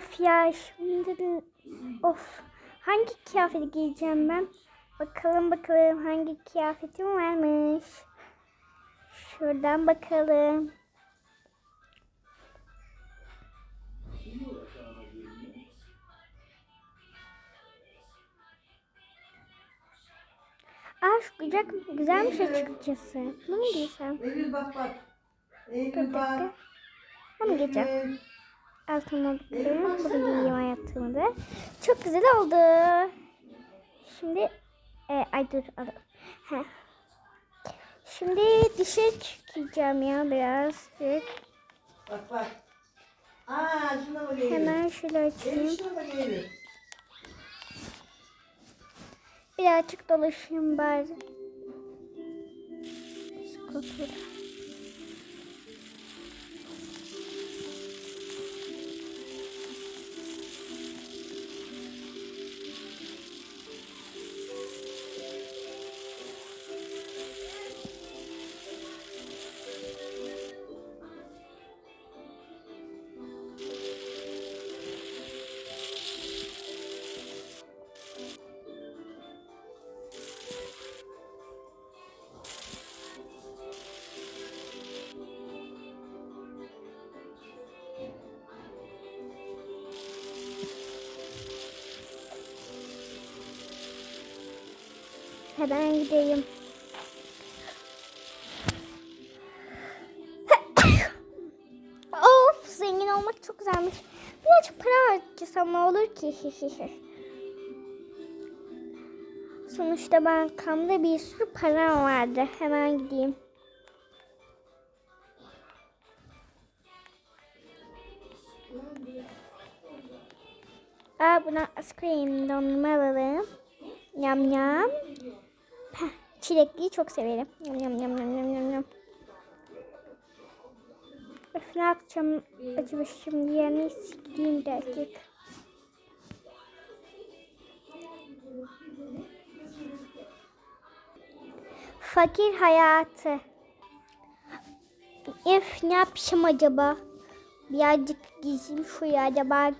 Of ya şimdi of hangi kıyafeti giyeceğim ben? Bakalım bakalım hangi kıyafetim varmış. Şuradan bakalım. Aa şu güzel, güzelmiş açıkçası. Bunu mu giysem? Eylül bak bak. Eylül bak. Bunu giyeceğim. Eylül bakıyorum. Bunu giyeyim hayatımı da. Çok güzel oldu. Şimdi e, ay dur al. Heh. Şimdi dışarı çıkacağım ya birazcık. Bak bak. Aa şuna bak. Hemen şöyle açayım. Birazcık dolaşayım bari. Skuter. Hemen gideyim. of zengin olmak çok güzelmiş. Birazcık para harcasam ne olur ki? Sonuçta bankamda bir sürü para vardı. Hemen gideyim. Aa buna ice cream dondurma alalım. Yam yam. Çilekliyi çok severim. Yam yam yam yam yam yam yam. Öf ne yapacağım acaba şimdi yani sikeyim birazcık. Fakir hayatı. Öf ne yapacağım acaba? Birazcık gizlim şuraya acaba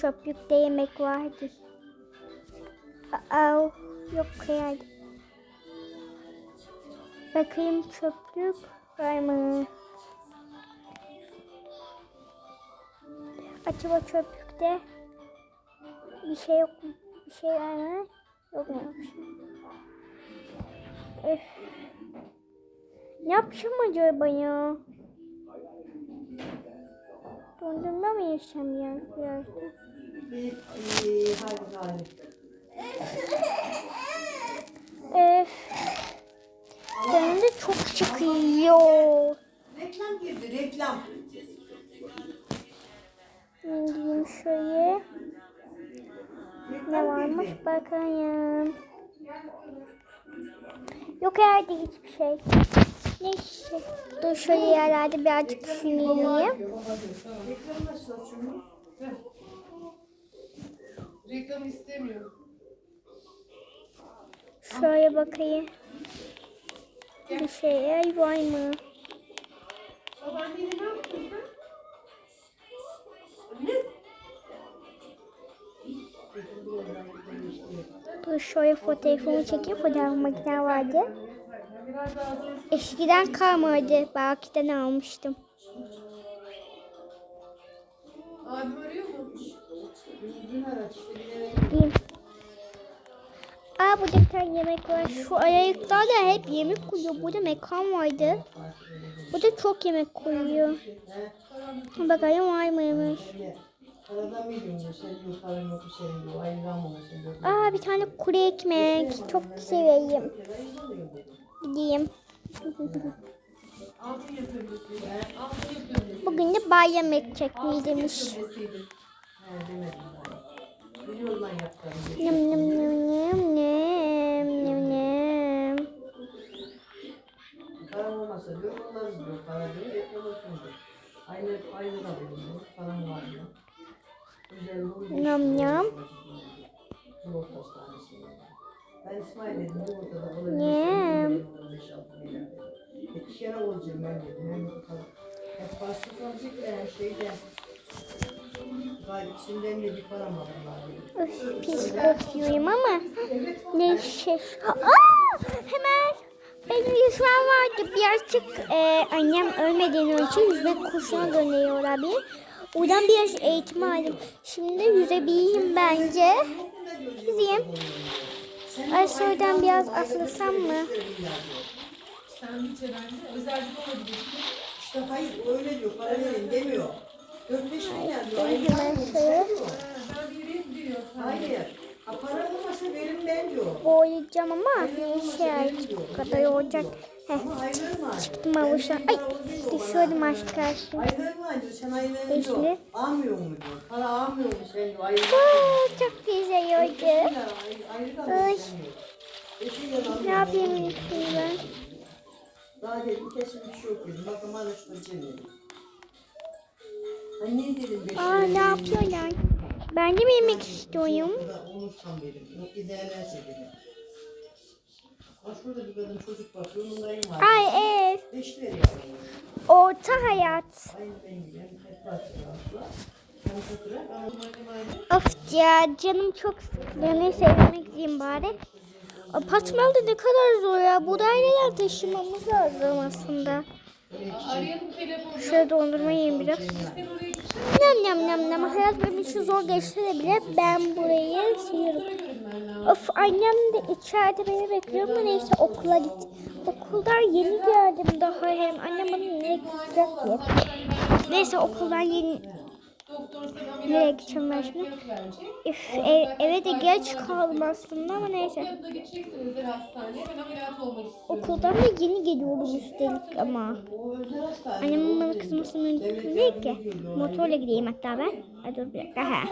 çöplükte yemek vardır. Aa, yok herhalde. Bakayım çöplük var mı? Acaba çöplükte bir şey yok mu? Bir şey var mı? Yok mu? Öf. Ne yapacağım acaba ya? Dondurma mı yesem ya biraz da? Hadi hadi. çok çıkıyor. Reklam girdi reklam. Gideyim şöyle. Ne varmış bakayım. Yok herhalde hiçbir şey. Neyse. Dur şöyle yerlerde birazcık düşüneyim. Reklam istemiyorum. Şöyle bakayım. Bir şey mı? Ne yaptın sen? Dur şöyle fotoğrafımı çekeyim. Fotoğraf makine vardı. Eskiden kalmadı. Belki de almıştım. Abim arıyor mu? Dün araç bir eve Gideyim. Tane yemek var. Şu ayaklarda hep yemek koyuyor. Burada mekan vardı. Burada çok yemek koyuyor. Bakayım var mıymış? Aa bir tane kuru ekmek. Çok seveyim. Gideyim. Bugün de bayram edecek mi demiş. Deseydin. İsmail dedim olabilir. Ben olacak da. Gayet içinden de bir alırlar. Öf, pis kokuyorum ama neyse. Aa, hemen benim yüzmem vardı. Birazcık e, annem ölmeden önce yüzme kursuna gönderiyorlar beni. Oradan biraz eğitim aldım. Şimdi yüzebileyim bence. Yüzeyim. Ay şuradan biraz atlasam mı? Bir bence özel bir olabilirsin. İşte hayır öyle diyor para verin demiyor. 4-5 milyar diyor. Ay, bir yürüyeyim diyor. Hayır. Ha, para olmasa verin ben diyor. boğulacağım ama artık bu kadar olacak. Heh. Havuzdan. Ay düşüyordum arkadaşlar. Ayları mı acıyor? Sen ayları Aa, çok güzel oldu. Ay. Ne yapayım ben? Daha dedim bir şey yok Aa ne yapıyorlar? Ben de mi yemek istiyorum? Da olursam dedim. İzlerlerse dedim. Bak şurada bir kadın çocuk bakıyor. Onun dayım var. Ay ev. Beş lira Orta hayat. Aynı ben gibi. Hem tek parça Hem fatura. Ama Of ya canım çok sıkılıyor. Neyse evime gideyim bari. Apartmanda ne kadar zor ya. Bu daireler taşımamız lazım aslında. Şöyle dondurma yiyeyim biraz. Nem nem nem nem. Hayat benim için zor geçse de bile ben burayı seviyorum. Of annem de içeride beni bekliyor ama neyse okula git. Okuldan yeni geldim daha hem annem bana nereye gidecek diye. Neyse okuldan yeni nereye gideceğim ben şimdi? Üf, ev- eve de geç kaldım aslında ama neyse. Okuldan da yeni geliyorum üstelik ama. Annemin bana kızması mümkün değil ki. Motorla gideyim hatta ben. Hadi dur bir dakika. Ha.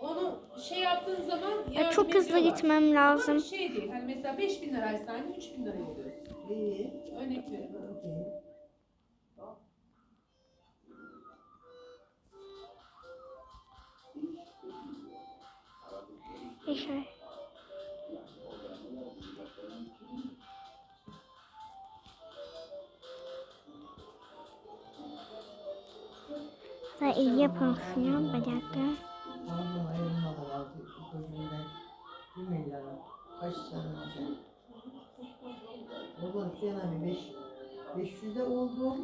Onu şey yaptığın zaman Ya çok hızlı gitmem lazım. Ama şey değil. Hani mesela 5000 liraysa hani 3000 lira ödüyorsun. İyi. Örnek veriyorum. Ben iyi yapalım şunu bir dakika. Kaç sene olacak? Baba Hüseyin abi beş, 500'de oldum.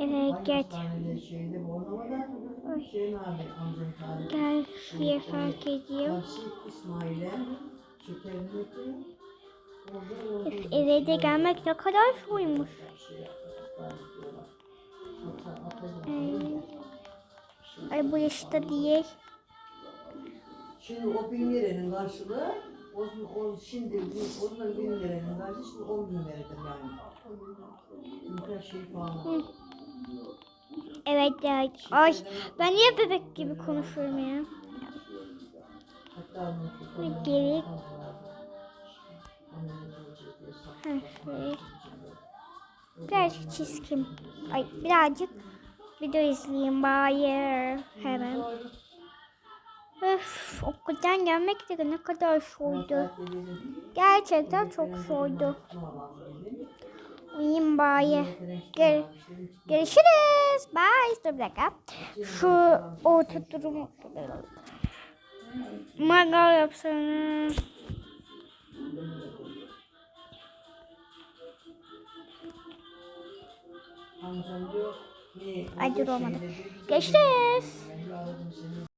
Evet Hangi geç. hastanede şeyde Bornova'da. Hüseyin abi amcam tarihi. Gel şuraya fark. Karşı İsmail'e orada Üf, eve de gelmek ne kadar zormuş. bir Ay bu yaşta değil. Şimdi o bin liranın karşılığı o, o şimdi o zaman bin liranın karşılığı şimdi on bin liradır yani. Her şey pahalı. Evet ya. Ay ben niye bebek gibi konuşuyorum ya? Ne gerek? Ha, şöyle. Birazcık çizkim. Ay birazcık video izleyeyim bari. Hemen. Öf, okuldan gelmek de ne kadar zordu. Gerçekten çok zordu. Uyuyayım bari. Gör görüşürüz. Bye. Dur bir dakika. Şu orta durumu. Mangal yapsana. Amcam ee, Acı olmadı. Geçeceğiz.